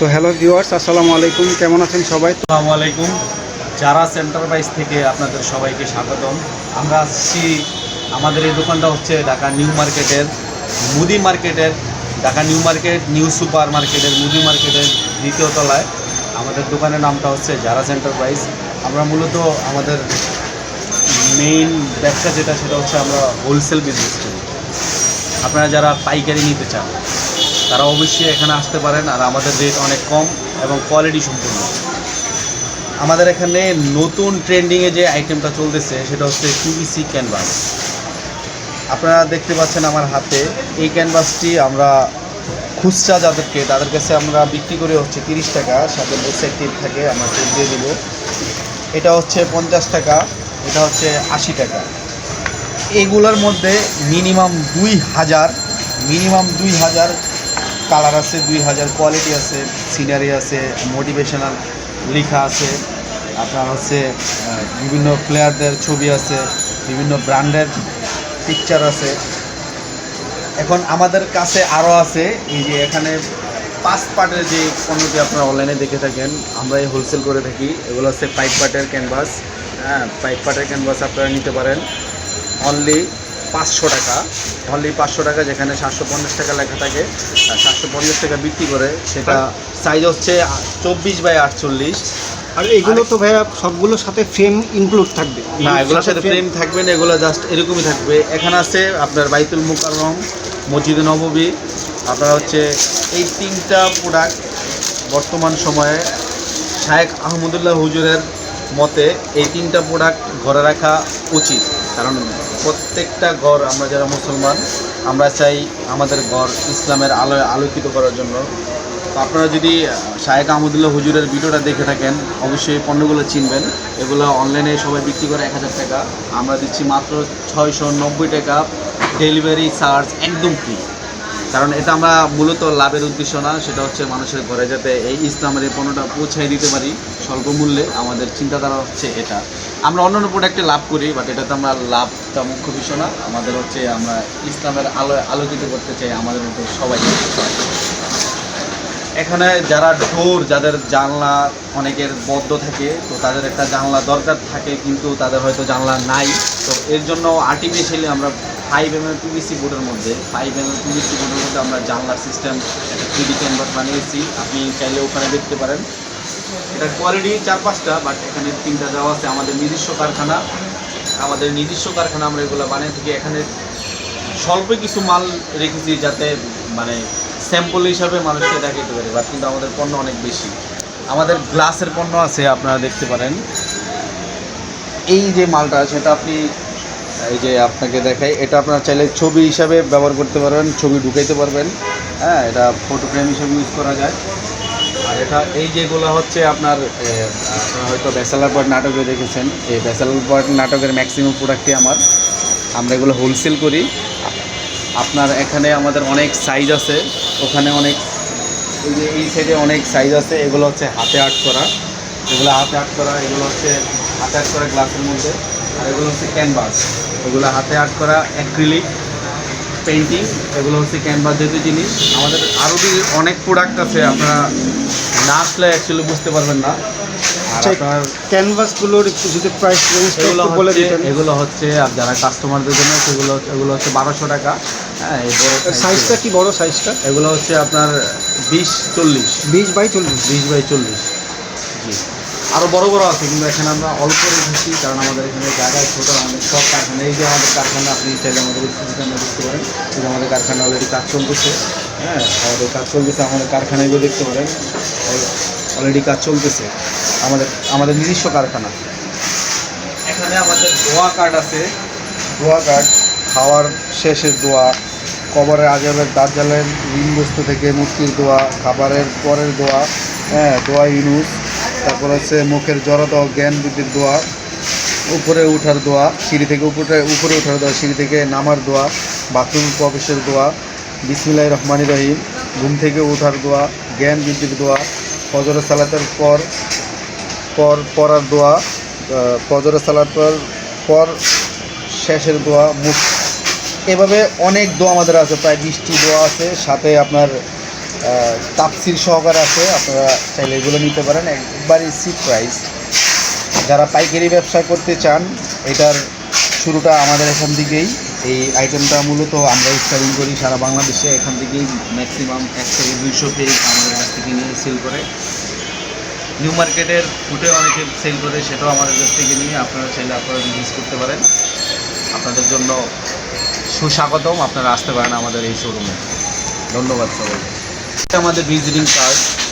তো hello viewers, আসসালামু আলাইকুম। কেমন আছেন সবাই? আসসালামু আলাইকুম। যারা সেন্টারপ্রাইজ থেকে আপনাদের সবাইকে স্বাগতম। আমরা আসছি, আমাদের এই দোকানটা হচ্ছে ঢাকা নিউ মার্কেটের, মুদি মার্কেটের, Dhaka new market, new super মার্কেটের, মুদি মার্কেটের দ্বিতীয় তলায়। আমাদের দোকানের নামটা হচ্ছে যারা সেন্টারপ্রাইজ আমরা মূলত আমাদের মেইন ব্যবসা যেটা, সেটা হচ্ছে আমরা হোলসেল বিজনেস করি। আপনারা যারা পাইকারি নিতে চান তারা অবশ্যই এখানে আসতে পারেন আর আমাদের রেট অনেক কম এবং কোয়ালিটি সম্পূর্ণ। আমাদের এখানে নতুন ট্রেন্ডিংয়ে যে আইটেমটা চলতেছে, সেটা হচ্ছে পিভিসি ক্যানভাস আপনারা দেখতে পাচ্ছেন আমার হাতে, এই ক্যানভাসটি আমরা খুচরা যাদেরকে, তাদের কাছে আমরা বিক্রি করে হচ্ছে তিরিশ টাকা, সাথে বসে টিপ থাকে, আমরা টিপ দিয়ে দিব। এটা হচ্ছে পঞ্চাশ টাকা, এটা হচ্ছে আশি টাকা। এগুলোর মধ্যে মিনিমাম দুই হাজার মিনিমাম দুই হাজার কালার আছে, দুই হাজার কোয়ালিটি আছে সিনারি আছে মোটিভেশনাল লেখা আছে। আপনার হচ্ছে বিভিন্ন প্লেয়ারদের ছবি আছে, বিভিন্ন ব্র্যান্ডের পিকচার আছে। এখন আমাদের কাছে আরও আছে, এই যে এখানে পাঁচ পার্টের যে পণ্যটি আপনারা অনলাইনে দেখে থাকেন আমরা এই হোলসেল করে থাকি। এগুলো হচ্ছে পাইপ পার্টের ক্যানভাস হ্যাঁ পাইপ পার্টের ক্যানভাস আপনারা নিতে পারেন। অনলি পাঁচশো টাকা। অনলি পাঁচশো টাকা যেখানে সাতশো পঞ্চাশ টাকা লেখা থাকে আর সাতশো পঞ্চাশ টাকা বিক্রি করে সেটা সাইজ হচ্ছে চব্বিশ বাই আটচল্লিশ। আর এগুলো তো ভাইয়া সবগুলোর সাথে ফ্রেম ইনক্লুড থাকবে। না এগুলোর সাথে ফ্রেম থাকবে না এগুলো জাস্ট এরকমই থাকবে। এখানে আছে আপনার বাইতুল মুকাররম মসজিদ নববী আপনার হচ্ছে এই তিনটা প্রোডাক্ট বর্তমান সময়ে শায়েখ আহমদুল্লাহ হুজুরের মতে এই তিনটা প্রোডাক্ট ঘরে রাখা উচিত। কারণ প্রত্যেকটা ঘর আমরা যারা মুসলমান, আমরা চাই আমাদের ঘর ইসলামের আলোয় আলোকিত করার জন্য। তো আপনারা যদি শায়েক আহমদুল্লাহ হুজুরের ভিডিওটা দেখে থাকেন, অবশ্যই পণ্যগুলো চিনবেন। এগুলো অনলাইনে সবাই বিক্রি করে এক হাজার টাকা। আমরা দিচ্ছি মাত্র ছয়শো নব্বই টাকা। ডেলিভারি চার্জ একদম ফ্রি কারণ এটা আমরা মূলত লাভের উদ্দেশ্য না, সেটা হচ্ছে মানুষের ঘরে যাতে এই ইসলামের এই পণ্যটা পৌঁছাই দিতে পারি স্বল্প মূল্যে, আমাদের চিন্তাধারা হচ্ছে এটা। আমরা অন্য অন্যান্য প্রোডাক্টে লাভ করি বাট এটাতে আমরা লাভটা মুখ্য বিষয় না, আমাদের হচ্ছে আমরা ইসলামের আলো আলোকিত করতে চাই, আমাদের মতো সবাই। এখানে যারা ডোর যাদের জানলা অনেকের বদ্ধ থাকে, তো তাদের একটা জানলা দরকার থাকে, কিন্তু তাদের হয়তো জানলা নাই। তো এর জন্য আর্টিফিশিয়ালি আমরা ফাইভ এম এল পিভিসি বোর্ডের মধ্যে ফাইভ এম এল পিভিসি বোর্ডের মধ্যে আমরা জানলার সিস্টেম একটা থ্রি ক্যানভাস বানিয়েছি। আপনি চাইলে ওখানে দেখতে পারেন। এটা কোয়ালিটি চার পাঁচটা বাট এখানে তিনটা দেওয়া আছে। আমাদের নিজস্ব কারখানা। আমাদের নিজস্ব কারখানা আমরা এগুলো বানিয়ে থাকি। এখানে স্বল্প কিছু মাল রেখেছি যাতে মানে স্যাম্পল হিসাবে মানুষকে দেখাতে পারে বাট কিন্তু আমাদের পণ্য অনেক বেশি। আমাদের গ্লাসের পণ্য আছে, আপনারা দেখতে পারেন। এই যে মালটা, সেটা আপনি এই যে আপনাকে দেখাই, এটা আপনার চাইলে ছবি হিসাবে ব্যবহার করতে পারবেন, ছবি ঢুকাইতে পারবেন। হ্যাঁ এটা ফটো ফ্রেম হিসাবে ইউজ করা যায়। আর এটা, এই যেগুলো হচ্ছে আপনার হয়তো ব্যাচেলার পয়েন্ট নাটকে দেখেছেন। এই ব্যাচেলার পয়েন্ট নাটকের ম্যাক্সিমাম প্রোডাক্টই আমার। আমরা এগুলো হোলসেল করি। আপনার এখানে আমাদের অনেক সাইজ আছে। ওখানে অনেক, এই যে এই সাইডে অনেক সাইজ আছে। এগুলো হচ্ছে হাতে আর্ট করা। এগুলো হাতে আর্ট করা, এগুলো হচ্ছে হাতে আর্ট করা গ্লাসের মধ্যে। আর এগুলো হচ্ছে ক্যানভাস এগুলো হাতে আর্ট করা অ্যাক্রিলিক পেন্টিং এগুলো হচ্ছে ক্যানভাস জাতীয় জিনিস। আমাদের আরও অনেক প্রোডাক্ট আছে আপনারা না আসলে অ্যাকচুয়ালি বুঝতে পারবেন না। আর আপনার ক্যানভাসগুলোর একটু যদি প্রাইস এগুলো বলে দিতেন। এগুলো হচ্ছে আর যারা কাস্টমারদের জন্য সেগুলো এগুলো হচ্ছে বারোশো টাকা। হ্যাঁ এই বড় সাইজটা কি বড় সাইজটা এগুলো হচ্ছে আপনার বিশ চল্লিশ। বিশ বাই চল্লিশ। বিশ বাই চল্লিশ। জি। আরও বড় বড় আছে, কিন্তু এখানে আমরা অল্প রেখেছি, কারণ আমাদের এখানে জায়গায় ছোটো, আমাদের সব কারখানা, এই যে আমাদের কারখানা, আপনি চাইলে আমাদের সিস্টেমে দেখতে পারেন, এই যে আমাদের কারখানা অলরেডি কাজ চলতেছে হ্যাঁ আমাদের কাজ চলতেছে, আমাদের কারখানাগুলো দেখতে পারেন অলরেডি কাজ চলতেছে, আমাদের আমাদের নিজস্ব কারখানা। এখানে আমাদের দোয়া কার্ড আছে, দোয়া কার্ড খাওয়ার শেষের দোয়া, কবরের আজবের দাজ্জালের ঋণগ্রস্ত থেকে মুক্তির দোয়া, খাবারের পরের দোয়া হ্যাঁ দোয়া ইউনুস তারপর হচ্ছে মুখের জড়ত জ্ঞান বুদ্ধির দোয়া উপরে উঠার দোয়া সিঁড়ি থেকে উপরে উপরে ওঠার দোয়া সিঁড়ি থেকে নামার দোয়া বাথরুম প্রবেশের দোয়া বিসমিল্লাহ রহমানি রহিম ঘুম থেকে ওঠার দোয়া জ্ঞান বৃদ্ধির দোয়া ফজর সালাতের পর পর পড়ার দোয়া আহ, ফজরের সালাত পর শেষের দোয়া মুখ এভাবে অনেক দোয়া আমাদের আছে প্রায় বিশটি দোয়া আছে সাথে আপনার তাপসির সহকারে আছে, আপনারা চাইলে এগুলো নিতে পারেন। একবারই সিট প্রাইস। যারা পাইকারি ব্যবসা করতে চান, এটার শুরুটা আমাদের এখান থেকেই। এই আইটেমটা মূলত আমরা স্টারিং করি সারা বাংলাদেশে। এখান থেকেই ম্যাক্সিমাম এক থেকে দুইশো পেজ আমাদের কাছ থেকে নিয়ে সেল করে। নিউ মার্কেটের ফুটে অনেকে সেল করে, সেটাও আমাদের কাছ থেকে নিয়ে আপনারা চাইলে আপনারা বিজনেস করতে পারেন। আপনাদের জন্য সুস্বাগতম। আপনারা আসতে পারেন আমাদের এই শোরুমে ধন্যবাদ সবাইকে। আমাদের ভিজিটিং কার্ড